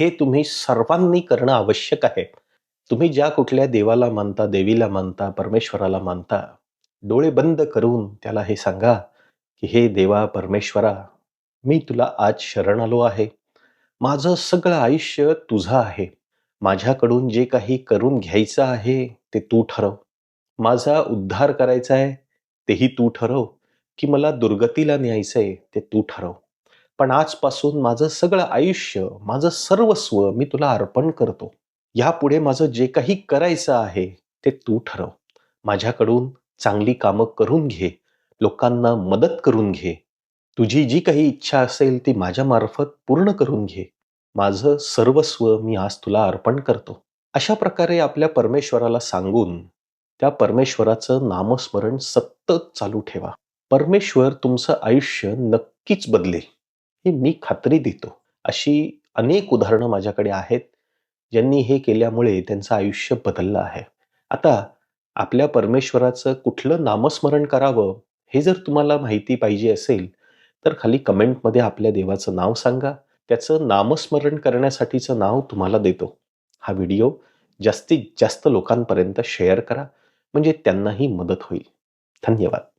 हे तुम्ही सर्वांनी करणं आवश्यक आहे. तुम्ही ज्या कुठल्या देवाला मानता देवीला मानता परमेश्वराला मानता डोळे बंद करून त्याला हे सांगा की हे देवा परमेश्वरा मी तुला आज शरण आलो आहे. माझं सगळं आयुष्य तुझं आहे. माझ्याकडून जे काही करून घ्यायचं आहे ते तू ठरव. माझा उद्धार करायचा आहे तेही तू ठरव. की मला दुर्गतीला न्यायचं आहे ते तू ठरव. पण आजपासून माझं सगळं आयुष्य माझं सर्वस्व मी तुला अर्पण करतो. यापुढे माझं जे काही करायचं आहे ते तू ठरव. माझ्याकडून चांगली कामं करून घे. लोकांना मदत करून घे. तुझी जी काही इच्छा असेल ती माझ्यामार्फत पूर्ण करून घे. माझं सर्वस्व मी आज तुला अर्पण करतो. अशा प्रकारे आपल्या परमेश्वराला सांगून त्या परमेश्वराचं नामस्मरण सतत चालू ठेवा. परमेश्वर तुमचं आयुष्य नक्कीच बदलेल. ही मी खात्री देतो. अशी अनेक उदाहरणं माझ्याकडे आहेत ज्यांनी हे केल्यामुळे त्यांचं आयुष्य बदललं आहे. आता आपल्या परमेश्वराचं कुठलं नामस्मरण करावं हे जर तुम्हाला माहिती पाहिजे असेल तर खाली कमेंटमध्ये आपल्या देवाचं नाव सांगा. त्याचं नामस्मरण करण्यासाठीचं नाव तुम्हाला देतो. हा व्हिडिओ जास्तीत जास्त लोकांपर्यंत शेअर करा म्हणजे त्यांनाही मदत होईल. धन्यवाद.